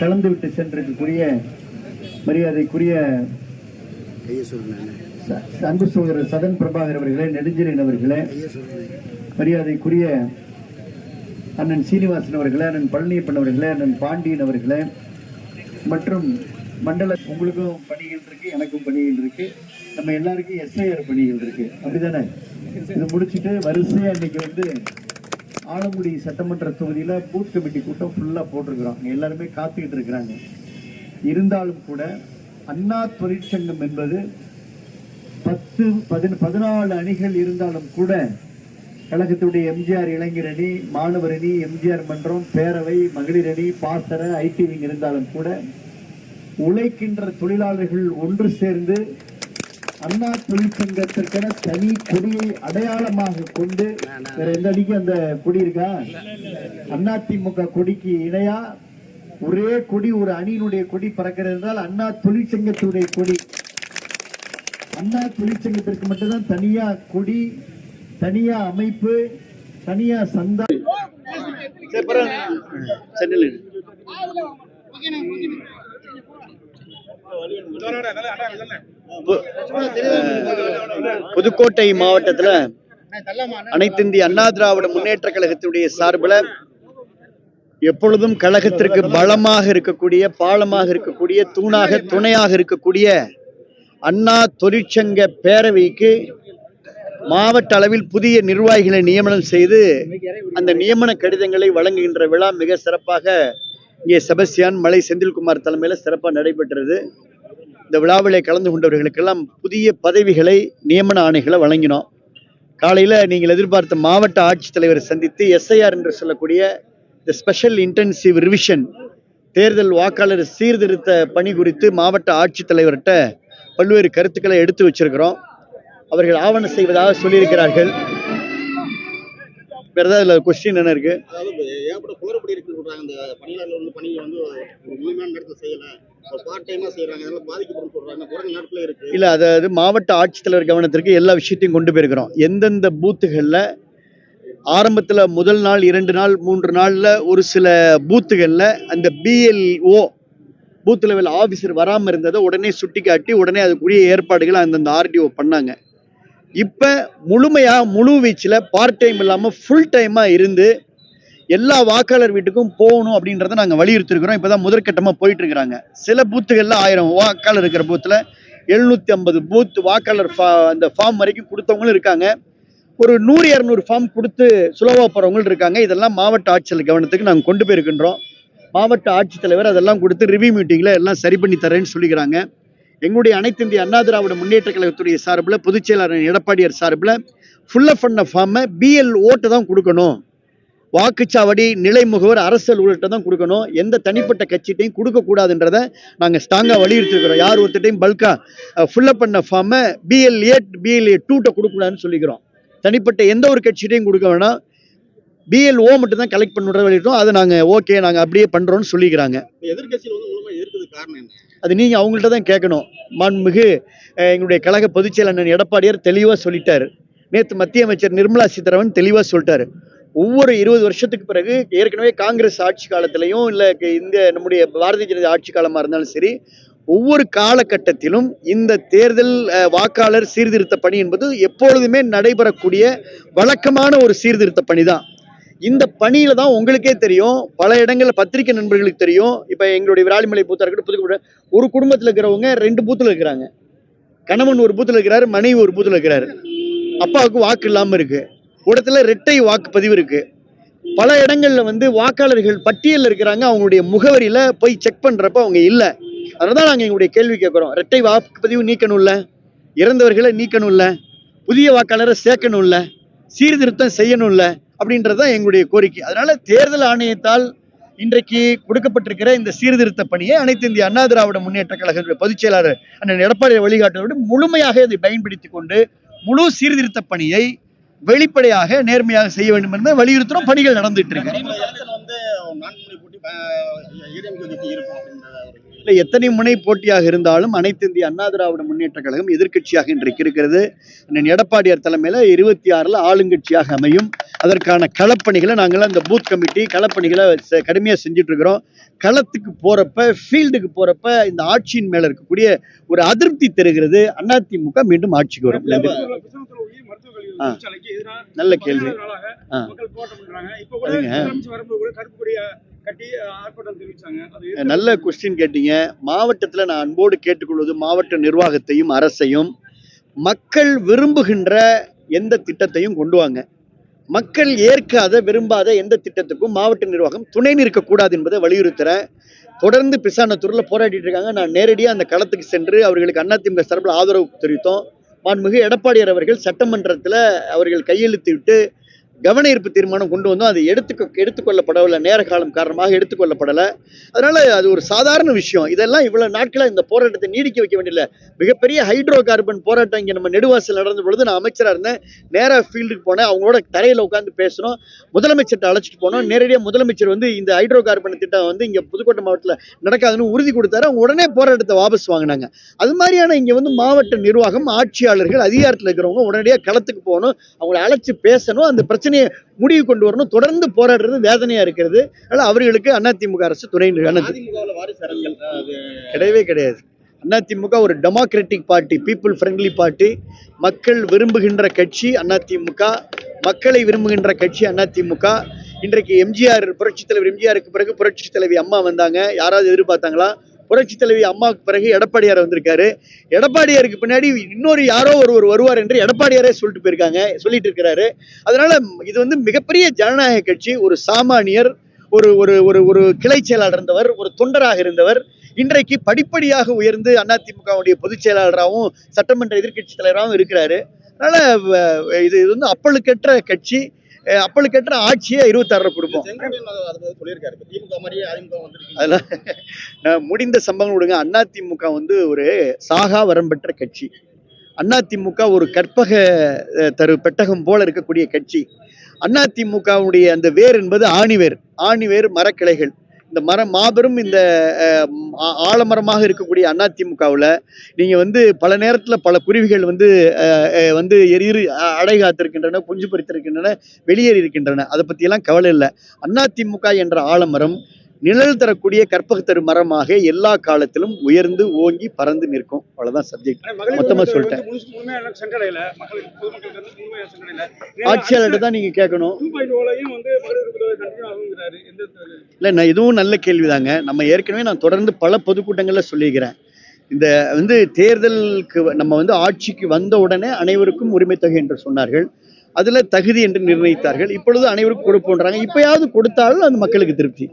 கலந்துவிட்டு சென்றிருக்கக்கூடிய மரியாதைக்குரிய அன்பு சகோதரர் சதன் பிரபாகர் அவர்களே நெடுஞ்செழியன் அவர்களே மரியாதைக்குரிய அண்ணன் சீனிவாசன் அவர்களே அண்ணன் பழனியப்பன் அவர்களே அண்ணன் பாண்டியன் அவர்களே மற்றும் மண்டல உங்களுக்கும் பணிகள் இருக்கு எனக்கும் பணிகள் இருக்கு நம்ம எல்லாருக்கும் எஸ்ஐஆர் பணிகள் இருக்கு. அப்படிதானே? இது முடிச்சுட்டு வரிசையா இன்னைக்கு வந்து ஆலங்குடி சட்டமன்ற தொகுதியில் பூத் கமிட்டி கூட்டம் ஃபுல்லாக போட்டிருக்கிறோம். எல்லாருமே காத்துக்கிட்டு இருக்கிறாங்க. இருந்தாலும் கூட அண்ணா தொழிற்சங்கம் என்பது பத்து பதின பதினாலு அணிகள் இருந்தாலும் கூட கழகத்துடைய எம்ஜிஆர் இளைஞர் அணி மாணவர் அணி எம்ஜிஆர் மன்றம் பேரவை மகளிர் அணி பாசர ஐடி விங் இருந்தாலும் கூட உழைக்கின்ற தொழிலாளர்கள் ஒன்று சேர்ந்து அண்ணா தொழிற்சங்கத்திற்கென தனி கொடியை அடையாளமாக கொண்டு வேற எந்த அணிக்கும் அந்த கொடி இருக்கா? அண்ணா திமுக கொடிக்கு இணையா? ஒரே கொடி ஒரு அணியினுடைய கொடி பறக்கிறது என்றால் அண்ணா தொழிற்சங்கத்துடைய கொடி. அண்ணா தொழிற்சங்கத்திற்கு மட்டும்தான் தனியா கொடி தனியா அமைப்பு தனியா சந்தா சென்னையில் புதுக்கோட்டை மாவட்டத்துல அனைத்து இந்திய அண்ணா திராவிட முன்னேற்ற கழகத்தினுடைய சார்பில் எப்பொழுதும் கழகத்திற்கு பலமாக இருக்கக்கூடிய பாலமாக இருக்கக்கூடிய தூணாக துணையாக இருக்கக்கூடிய அண்ணா தொழிற்சங்க பேரவைக்கு மாவட்ட அளவில் புதிய நிர்வாகிகளை நியமனம் செய்து அந்த நியமன கடிதங்களை வழங்குகின்ற விழா மிக சிறப்பாக இங்கே செபஸ்டியான் மலை செந்தில்குமார் தலைமையில் சிறப்பாக நடைபெற்றது. இந்த விழாவிலே கலந்து கொண்டவர்களுக்கெல்லாம் புதிய பதவிகளை நியமன ஆணைகளை வழங்கினோம். காலையில் நீங்கள் எதிர்பார்த்த மாவட்ட ஆட்சித்தலைவரை சந்தித்து எஸ்ஐஆர் என்று சொல்லக்கூடிய இந்த ஸ்பெஷல் இன்டென்சிவ் ரிவிஷன் தேர்தல் வாக்காளர் சீர்திருத்த பணி குறித்து மாவட்ட ஆட்சித்தலைவர்கிட்ட பல்வேறு கருத்துக்களை எடுத்து வச்சிருக்கிறோம். அவர்கள் ஆவணம் செய்வதாக சொல்லியிருக்கிறார்கள். வேறு ஏதாவது இதில் கொஸ்டின் என்ன இருக்கு? இல்லை அதாவது மாவட்ட ஆட்சித்தலைவர் கவனத்திற்கு எல்லா விஷயத்தையும் கொண்டு போயிருக்கிறோம். எந்தெந்த பூத்துகளில் ஆரம்பத்தில் முதல் நாள் இரண்டு நாள் மூன்று நாளில் ஒரு சில பூத்துகளில் அந்த பிஎல்ஓ பூத் லெவல் ஆஃபீஸர் வராமல் இருந்ததை உடனே சுட்டி காட்டி உடனே அதுக்குரிய ஏற்பாடுகளை அந்தந்த ஆர்டிஓ பண்ணாங்க. இப்போ முழுமையாக முழு வீச்சில் பார்ட் டைம் இல்லாமல் ஃபுல் டைமாக இருந்து எல்லா வாக்காளர் வீட்டுக்கும் போகணும் அப்படின்றத நாங்கள் வலியுறுத்திருக்கிறோம். இப்பதான் முதற்கட்டமாக போயிட்டு இருக்கிறாங்க சில பூத்துகளில் ஆயிரம் வாக்காளர் இருக்கிற பூத்தில் எழுநூற்றி ஐம்பது பூத் வாக்காளர் ஃபா- அந்த ஃபார்ம் வரைக்கும் கொடுத்தவங்களும் இருக்காங்க. ஒரு நூறு இரநூறு ஃபார்ம் கொடுத்து சுலபாக போகிறவங்களும் இருக்காங்க. இதெல்லாம் மாவட்ட ஆட்சியர் கவனத்துக்கு நாங்கள் கொண்டு போயிருக்கின்றோம். மாவட்ட ஆட்சித்தலைவர் அதெல்லாம் கொடுத்து ரிவ்யூ மீட்டிங்கில் எல்லாம் சரி பண்ணி தரேன்னு சொல்லிக்கிறாங்க. எங்களுடைய அனைத்து இந்திய அண்ணா திராவிட முன்னேற்ற கழகத்துடைய சார்பில் பொதுச் செயலாளர் எடப்பாடியார் சார்பில் ஃபுல் பண்ண ஃபார்மை பிஎல் ஓட்டு தான் கொடுக்கணும். வாக்குச்சாவடி நிலை முகவர் அரசல் உள்ளிட்ட தான் கொடுக்கணும். எந்த தனிப்பட்ட கட்சிட்டையும் கொடுக்கக்கூடாதுன்றதை நாங்கள் ஸ்ட்ராங்காக வலியுறுத்திருக்கிறோம். யார் ஒருத்தட்டையும் பல்கா ஃபுல்லப் பண்ண ஃபார்மை பிஎல்ஏ பிஎல்ஏ டூட்ட கொடுக்கக்கூடாதுன்னு சொல்லிக்கிறோம். தனிப்பட்ட எந்த ஒரு கட்சிட்டையும் கொடுக்க வேணாம். பிஎல்ஓ மட்டும் தான் கலெக்ட் பண்ணுற வழிட்டோம் அதை நாங்கள் ஓகே நாங்கள் அப்படியே பண்ணுறோம்னு சொல்லிக்கிறாங்க. எதிர்கட்சியில் வந்து அது நீங்கள் அவங்கள்ட்ட தான் கேட்கணும். மாண்புமிகு எங்களுடைய கழக பொதுச் செயலாளர் எடப்பாடியார் தெளிவாக சொல்லிட்டாரு. நேற்று மத்திய அமைச்சர் நிர்மலா சீதாராமன் தெளிவாக சொல்லிட்டாரு. ஒவ்வொரு இருபது வருஷத்துக்கு பிறகு ஏற்கனவே காங்கிரஸ் ஆட்சி காலத்திலையும் இல்லை இந்த நம்முடைய பாரதிய ஜனதா ஆட்சி காலமாக இருந்தாலும் சரி ஒவ்வொரு காலகட்டத்திலும் இந்த தேர்தல் வாக்காளர் சீர்திருத்த பணி என்பது எப்பொழுதுமே நடைபெறக்கூடிய வழக்கமான ஒரு சீர்திருத்த பணி தான் இந்த பணியில தான் உங்களுக்கே தெரியும் பல இடங்களில் பத்திரிகை நண்பர்களுக்கு தெரியும். இப்போ எங்களுடைய விராலிமலை பூத்தா இருக்கட்டும் புதுக்கோட்டை ஒரு குடும்பத்தில் இருக்கிறவங்க ரெண்டு பூத்தில் இருக்கிறாங்க. கணவன் ஒரு பூத்தில் இருக்கிறாரு மனைவி ஒரு பூத்தில் இருக்கிறாரு. அப்பாவுக்கு வாக்கு இல்லாமல் இருக்குது இருக்கு ரெட்டை இரட்டை வாக்குப்பதிவு இருக்கு. பல இடங்கள்ல வந்து வாக்காளர்கள் பட்டியலில் இருக்கிறாங்க. அவங்களுடைய முகவரியில போய் செக் பண்றப்ப அவங்க இல்லை. அதனால நாங்கள் எங்களுடைய கேள்வி கேட்குறோம். இரட்டை வாக்குப்பதிவு நீக்கணும்ல? இறந்தவர்களை நீக்கணும்ல? புதிய வாக்காளரை சேர்க்கணும்ல? சீர்திருத்தம் செய்யணும்ல? அப்படின்றதுதான் எங்களுடைய கோரிக்கை. அதனால தேர்தல் ஆணையத்தால் இன்றைக்கு கொடுக்கப்பட்டிருக்கிற இந்த சீர்திருத்த பணியை அனைத்து இந்திய அண்ணா திராவிட முன்னேற்ற கழகத்துடைய பொதுச் செயலாளர் அண்ணன் எடப்பாடி வழிகாட்டுவதோடு முழுமையாக இதை பயன்படுத்திக் கொண்டு முழு சீர்திருத்த பணியை வெளிப்படையாக நேர்மையாக செய்ய வேண்டும் என்று வலியுறுத்துறோம். பணிகள் நடந்துட்டு இருக்கு. இல்லை எத்தனை முனை போட்டியாக இருந்தாலும் அனைத்து இந்திய அண்ணா திராவிட முன்னேற்ற கழகம் எதிர்க்கட்சியாக இன்றைக்கு இருக்கிறது. அண்ணன் எடப்பாடியார் தலைமையில் இருபத்தி ஆறில் ஆளுங்கட்சியாக அமையும். அதற்கான களப்பணிகளை நாங்கள் அந்த பூத் கமிட்டி களப்பணிகளை செ- கடுமையா செஞ்சுட்டு இருக்கிறோம் களத்துக்கு போறப்ப ஃபீல்டுக்கு போறப்ப இந்த ஆட்சியின் மேல இருக்கக்கூடிய ஒரு அதிருப்தி தருகிறது. அதிமுக மீண்டும் ஆட்சிக்கு வரும். நல்ல கேள்வி. ஆ. அதுங்க. நல்ல கொஸ்டின் கேட்டீங்க. மாவட்டத்தில் நான் அன்போடு கேட்டுக்கொள்வது மாவட்ட நிர்வாகத்தையும் அரசையும். மக்கள் விரும்புகின்ற எந்த திட்டத்தையும் கொண்டு வாங்க. மக்கள் ஏற்காத விரும்பாத எந்த திட்டத்துக்கும் மாவட்ட நிர்வாகம் துணை நிற்கக்கூடாது என்பதை வலியுறுத்துறேன் தொடர்ந்து பிசானத்தூரில் போராடிட்டு இருக்காங்க. நான் நேரடியாக அந்த களத்துக்கு சென்று அவர்களுக்கு அதிமுக சார்பில் ஆதரவு தெரிவித்தோம். மாண்புமிகு எடப்பாடியார் அவர்கள் சட்டமன்றத்தில் அவர்கள் கையெழுத்து விட்டு கவன ஈர்ப்பு தீர்மானம் கொண்டு வந்தோம். அது எடுத்துக்க எடுத்துக்கொள்ளப்படவில்லை. நேர காலம் காரணமாக எடுத்துக்கொள்ளப்படலை. அதனால அது ஒரு சாதாரண விஷயம். இதெல்லாம் இவ்வளவு நாட்களாக இந்த போராட்டத்தை நீடிக்க வைக்க வேண்டியதில்லை. மிகப்பெரிய ஹைட்ரோ கார்பன் போராட்டம் இங்கே நம்ம நெடுவாசல் நடந்த பொழுது நான் அமைச்சராக இருந்தேன். நேராக ஃபீல்டுக்கு போனேன். அவங்களோட தரையில் உட்காந்து பேசணும் முதலமைச்சர்கிட்ட அழைச்சிட்டு போனோம். நேரடியாக முதலமைச்சர் வந்து இந்த ஹைட்ரோ கார்பன் திட்டம் வந்து இங்கே புதுக்கோட்டை மாவட்டத்தில் நடக்காதுன்னு உறுதி கொடுத்தாரு. அவங்க உடனே போராட்டத்தை வாபஸ் வாங்கினாங்க. அது மாதிரியான இங்கே வந்து மாவட்ட நிர்வாகம் ஆட்சியாளர்கள் அதிகாரத்தில் இருக்கிறவங்க உடனடியாக களத்துக்கு போகணும். அவங்கள அழைச்சி பேசணும். அந்த பிரச்சனை பிரச்சனையை முடிவு கொண்டு வரணும். தொடர்ந்து போராடுறது வேதனையா இருக்கிறது. அதனால அவர்களுக்கு அதிமுக அரசு துணை கிடையவே கிடையாது. அதிமுக ஒரு democratic party people friendly party மக்கள் விரும்புகின்ற கட்சி அதிமுக. மக்களை விரும்புகின்ற கட்சி அதிமுக. இன்றைக்கு எம்ஜிஆர் புரட்சித் தலைவர் எம்ஜிஆருக்கு பிறகு புரட்சி தலைவி அம்மா வந்தாங்க. யாராவது எதிர்பார்த்தாங்களா? புரட்சி தலைவி அம்மாவுக்கு பிறகு எடப்பாடியார் வந்திருக்காரு. எடப்பாடியாருக்கு பின்னாடி இன்னொரு யாரோ ஒருவர் வருவார் என்று எடப்பாடியாரே சொல்லிட்டு போயிருக்காங்க சொல்லிட்டு இருக்கிறாரு. அதனால இது வந்து மிகப்பெரிய ஜனநாயக கட்சி ஒரு சாமானியர் ஒரு ஒரு ஒரு ஒரு கிளை செயலாளர் இருந்தவர் ஒரு தொண்டராக இருந்தவர். இன்றைக்கு படிப்படியாக உயர்ந்து அதிமுகவுடைய பொதுச் செயலாளராகவும் சட்டமன்ற எதிர்க்கட்சி தலைவராகவும் இருக்கிறாரு. அதனால வ- இது இது வந்து அப்பழுக்கற்ற கட்சி. அஹ் அப்பழுக்கற்ற ஆட்சியை திமுக அதிமுக வந்திருக்கு. அதெல்லாம் முடிந்த சம்பவம் விடுங்க. அதிமுக வந்து ஒரு சாகா வரம் பெற்ற கட்சி. அதிமுக ஒரு கற்பக தரு பெட்டகம் போல இருக்கக்கூடிய கட்சி. அதிமுகவுடைய அந்த வேர் என்பது ஆணிவேர். ஆணிவேர் மரக்கிளைகள். இந்த மரம் மாபெரும் இந்த ஆ- ஆலமரமாக இருக்கக்கூடிய அதிமுகவில் நீங்கள் வந்து பல நேரத்தில் பல குருவிகள் வந்து அஹ், வந்து எரியிரு அடை காத்திருக்கின்றன குஞ்சு பறித்திருக்கின்றன வெளியேறி இருக்கின்றன அதை பற்றியெல்லாம் கவலை இல்லை. அதிமுக என்ற ஆலமரம் நிழல் தரக்கூடிய கற்பகத்தரு மரமாக எல்லா காலத்திலும் உயர்ந்து ஓங்கி பறந்து நிற்கும். அவ்வளவுதான் சப்ஜெக்ட் மொத்தமா சொல்லிட்டேன். ஆட்சியாளர்கிட்ட தான் நீங்க கேட்கணும். இல்லை நான் இதுவும் நல்ல கேள்விதாங்க. நம்ம ஏற்கனவே நான் தொடர்ந்து பல பொதுக்கூட்டங்களில் சொல்லியிருக்கிறேன். இந்த வந்து தேர்தலுக்கு நம்ம வந்து ஆட்சிக்கு வந்த உடனே அனைவருக்கும் உரிமை தொகை என்று சொன்னார்கள். அதுல தகுதி என்று நிர்ணயித்தார்கள். இப்பொழுது அனைவருக்கும் கொடுப்போன்றாங்க. இப்பயாவது கொடுத்தாலும் அது மக்களுக்கு திருப்தி.